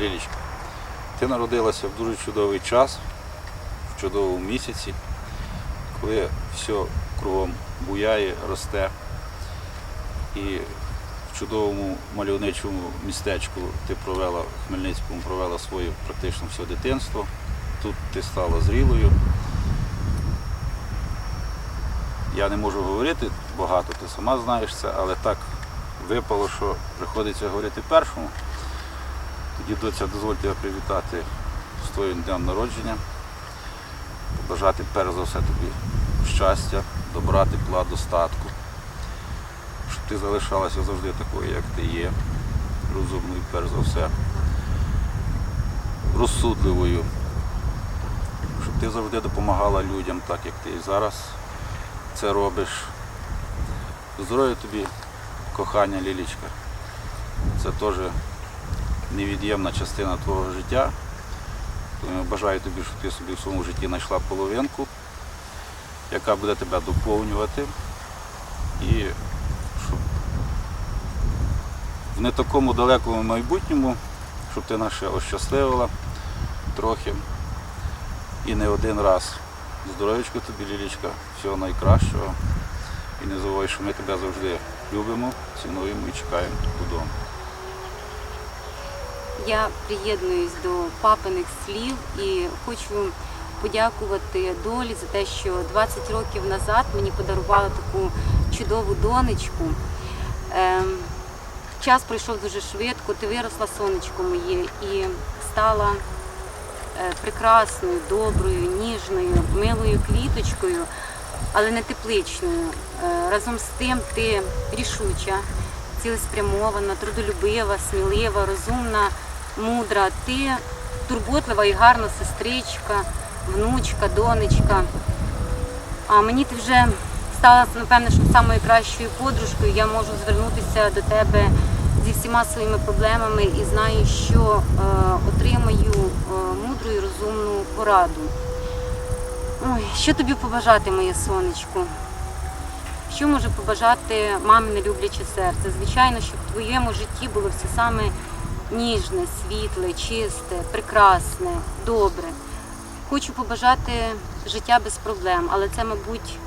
Лілічка, ти народилася в дуже чудовий час, в чудовому місяці, коли все кругом буяє, росте. І в чудовому мальовничому містечку ти провела в Хмельницькому провела своє практично все дитинство. Тут ти стала зрілою. Я не можу говорити багато, ти сама знаєш це, але так випало, що приходиться говорити першому. Тоді доця дозвольте я привітати з твоїм днем народження, побажати перш за все тобі щастя, добра, тепла, достатку, щоб ти залишалася завжди такою, як ти є, розумною, перш за все, розсудливою, ти завжди допомагала людям, так як ти і зараз це робиш. Здоров'я тобі, кохання Лілічка. Це теж невід'ємна частина твого життя. Бажаю тобі, щоб ти собі в своєму житті знайшла половинку, яка буде тебе доповнювати. І щоб в не такому далекому майбутньому, щоб ти нас ощасливила трохи і не один раз. Здоров'ячко тобі, Лілічка, всього найкращого. І не забувай, що ми тебе завжди любимо, цінуємо і чекаємо додому. Я приєднуюсь до папиних слів і хочу подякувати долі за те, що 20 років назад мені подарувала таку чудову донечку. Ем, час пройшов дуже швидко, ти виросла сонечко моє і стала прекрасною, доброю, ніжною, милою квіточкою, але не тепличною. Е, разом з тим ти рішуча, цілеспрямована, трудолюбива, смілива, розумна, мудра. Ти турботлива і гарна сестричка, внучка, донечка. А мені ти вже стала, напевне, що самою кращою подружкою. Я можу звернутися до тебе зі всіма своїми проблемами і знаю, що е, отримаю е, мудру і розумну пораду. Ой, що тобі побажати, моє сонечко? Що може побажати мамине любляче серце? Звичайно, щоб в твоєму житті було все саме ніжне, світле, чисте, прекрасне, добре. Хочу побажати життя без проблем, але це, мабуть,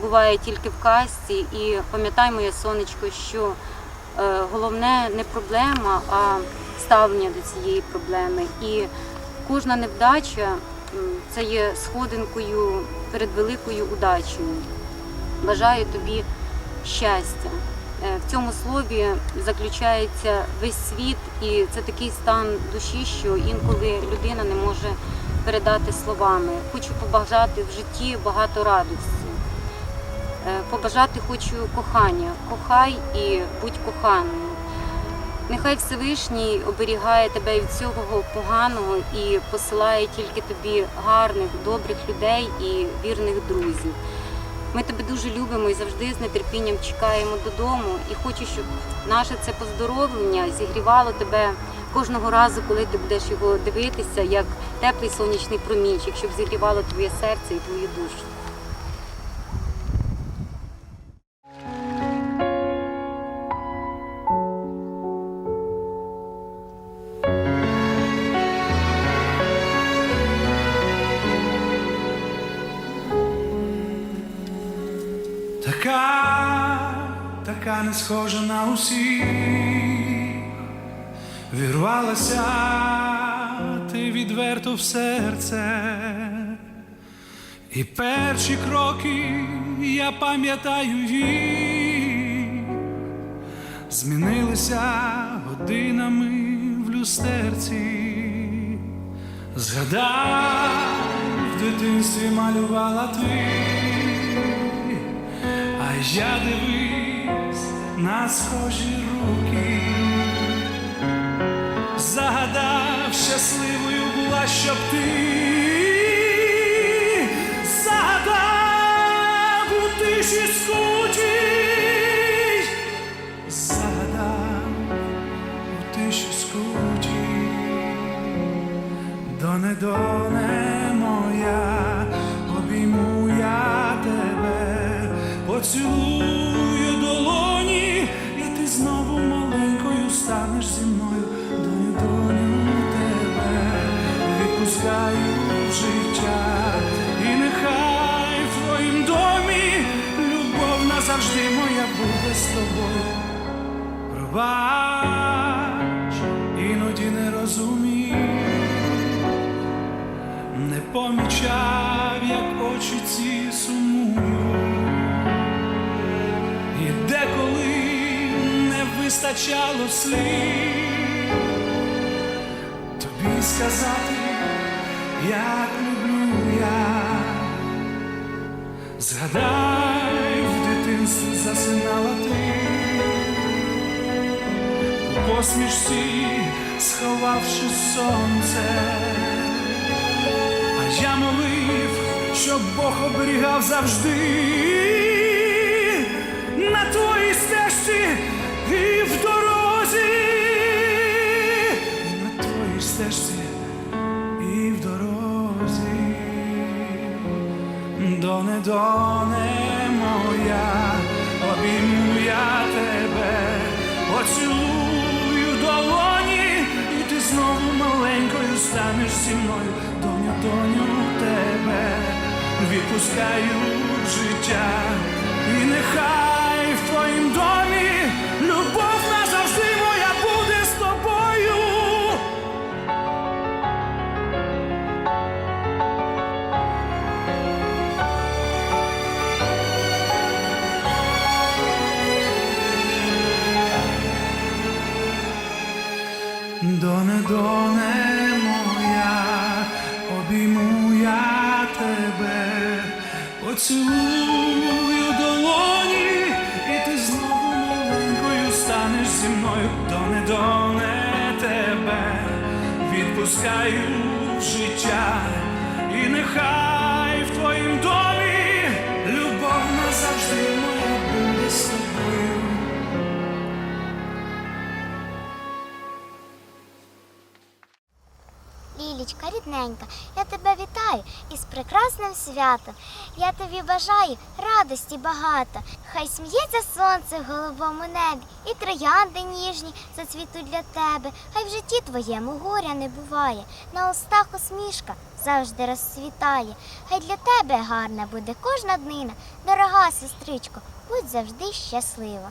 буває тільки в казці. І пам'ятай, моє сонечко, що головне не проблема, а ставлення до цієї проблеми. І кожна невдача це є сходинкою перед великою удачею. Бажаю тобі щастя. Е, В цьому слові заключається весь світ, і це такий стан душі, що інколи людина не може передати словами. Хочу побажати в житті багато радості. Е, Побажати хочу кохання. Кохай і будь коханою. Нехай Всевишній оберігає тебе від всього поганого і посилає тільки тобі гарних, добрих людей і вірних друзів. Ми тебе дуже любимо і завжди з нетерпінням чекаємо додому. І хочу, щоб наше це поздоровлення зігрівало тебе кожного разу, коли ти будеш його дивитися, як теплий сонячний промінчик, щоб зігрівало твоє серце і твою душу. Така не схожа на усіх, вірвалася ти відверто в серце, і перші кроки я пам'ятаю їх, змінилися годинами в люстерці, згадав в дитинстві малювала ти. А я дивись на схожі руки, загадав щасливою була, щоб ти. Загадав у тиші скучій, загадав у тиші скучій, доне доне моя обійму я тебе поцілую. Назавжди моя буде з тобою. Пробач, іноді не розумів, не помічав, як очі ці сумують, і деколи не вистачало слів тобі сказати, як люблю я. Згадай, засинала ти. У посмішці, сховавши сонце, а я молив, щоб Бог оберігав завжди. На твоїй стежці і в дорозі, на твоїй стежці і в дорозі. Доне, доне моя, обійму я тебе, поцілую долоні, і ти знову маленькою станеш зі мною, доню, доню тебе, відпускаю життя, і нехай в твоїм домі поцілую долоні, і ти знову маленькою станеш зі мною, доне, доне тебе, відпускаю в життя, і нехай Лілічка, рідненька, я тебе вітаю із прекрасним святом. Я тобі бажаю радості багато. Хай сміється сонце в голубому небі, і троянди ніжні зацвітуть для тебе. Хай в житті твоєму горя не буває. На устах усмішка завжди розцвітає. Хай для тебе гарна буде кожна днина. Дорога сестричко, будь завжди щаслива.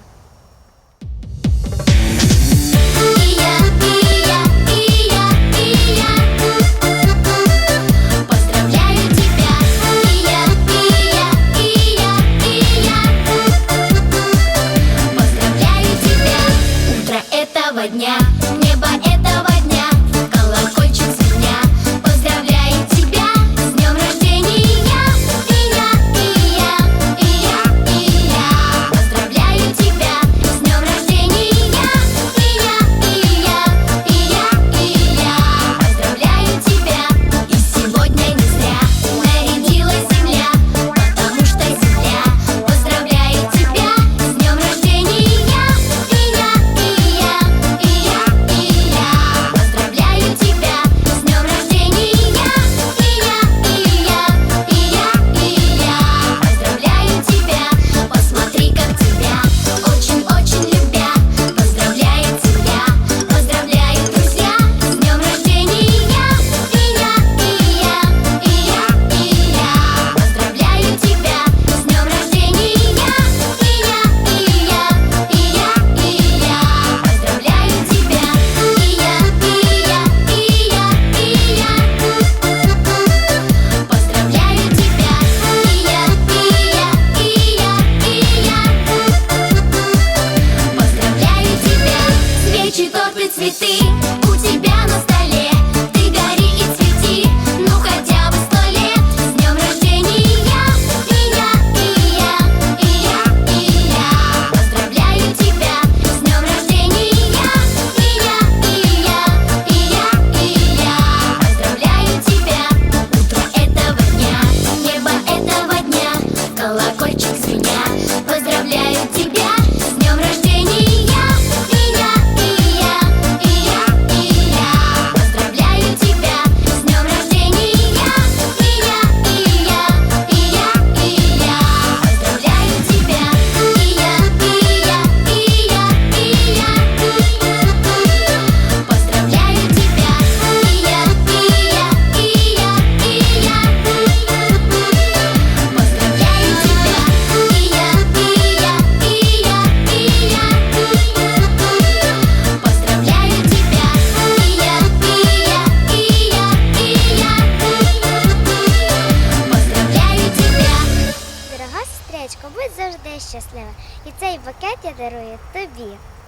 地。